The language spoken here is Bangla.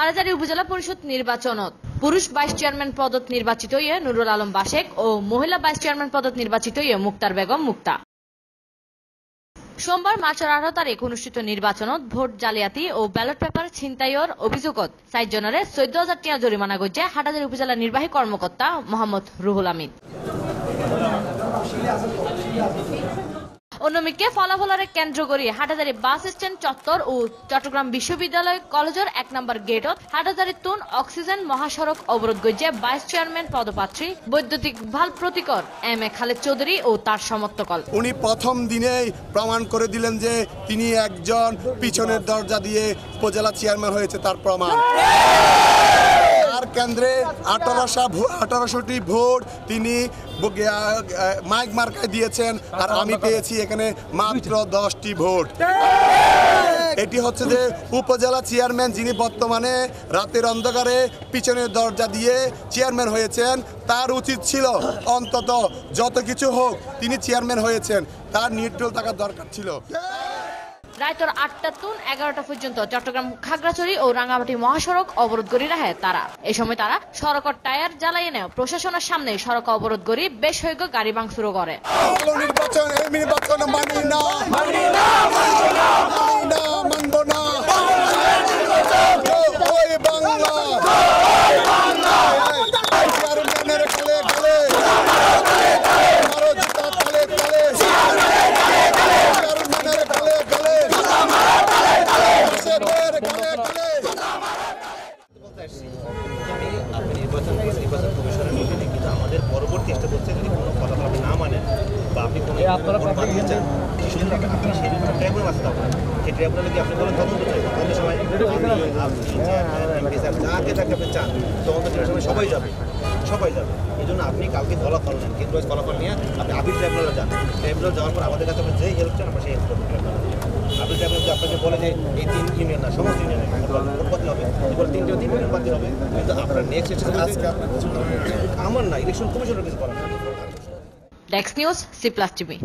হারাজারি উপজেলা পরিষদ নির্বাচনত। পুরুষ ভাইস চেয়ারম্যান পদত নির্বাচিত ইয়ে নুরুল আলম বাশেক ও মহিলা ভাইস চেয়ারম্যান পদত নির্বাচিত ইয়ে মুক্তার বেগম মুক্তা। সোমবার মার্চের আঠারো তারিখ অনুষ্ঠিত নির্বাচনত ভোট জালিয়াতি ও ব্যালট পেপার ছিনতাইয়ের অভিযোগত চারজনের চৈধ্য হাজার টিয়া জরিমানা গজ্জে হাটাজারি উপজেলা নির্বাহী কর্মকর্তা মোহাম্মদ রুহুল আমিন। অন্যমিকে ফলাফলের কেন্দ্র করে হাটাজারি বাস স্ট্যান্ড চত্বর ও চট্টগ্রাম বিশ্ববিদ্যালয় কলেজের এক নম্বর গেটত হাটাজারি তুন অক্সিজেন মহাসড়ক অবরোধ গজ্জে ভাইস চেয়ারম্যান পদপাত্রী বৈদ্যুতিক ভালো প্রতিকর এম এ খালেদ চৌধুরী ও তার সমর্থকল। উনি প্রথম দিনেই প্রমাণ করে দিলেন যে তিনি একজন পিছনের দরজা দিয়ে উপজেলা চেয়ারম্যান হয়েছে তার প্রমাণ। কেন্দ্রে আঠারোশো আঠারোশোটি ভোট তিনি মাইক মার্কায় দিয়েছেন আর আমি পেয়েছি এখানে মাত্র দশটি ভোট। এটি হচ্ছে যে উপজেলা চেয়ারম্যান যিনি বর্তমানে রাতের অন্ধকারে পিছনের দরজা দিয়ে চেয়ারম্যান হয়েছেন, তার উচিত ছিল অন্তত যত কিছু হোক তিনি চেয়ারম্যান হয়েছেন, তার নির্দল থাকার দরকার ছিল। রায়তর আটটা তুন এগারোটা পর্যন্ত চট্টগ্রাম খাগড়াছড়ি ও রাঙ্গামাটি মহাসড়ক অবরোধ করে রাখে তারা। এ সময় তারা সড়কর টায়ার জ্বালাইয়ে নেয় প্রশাসনের সামনে সড়ক অবরোধ করে বেশ হয়ে গাড়ি ভাঙচুর করে। নির্বাচন মানি না মানি না। নির্বাচন কমিশনের মিটিংয়ে কিন্তু আমাদের পরবর্তী স্টেপ হচ্ছে যদি কোনো ফলাফল না মানেন বা আপনি কোনো ভোট বাতিল চান সুতরাং আপনি সেই জন্য ট্রাইব্যুনাল আছে তখন সেই ট্রাইব্যুনালে যদি আপনি কোনো তদন্ত চাই তদন্ত সময় আপনি আপনি চেয়ারম্যান এমপি স্যার যাকে তাকে আপনি চান তদন্ত করার সময় সবাই যাবে সবাই যাবে এই জন্য আপনি কালকে ফলাফল নেন কিন্তু ফলাফল নিয়ে আপনি আপিল ট্রাইব্যুনালে যান ট্রাইব্যুনাল যাওয়ার পর আমাদের কাছে আপনি যেই হেল্প চান আমরা সেই হেল্প করব ট্রাইব্যুনালে ট্রাইব্যুনাল যদি আপনাকে বলে যে এই তিন ইউনিয়ন না সমস্ত ইউনিয়নে ভোট হবে এবার তিনটে তিন ইউনিয়ন বাতিল হবে কিন্তু আপনার নেক্সট আমার না ইলেকশন কমিশনের কিছু করার Dex News, C plus TV.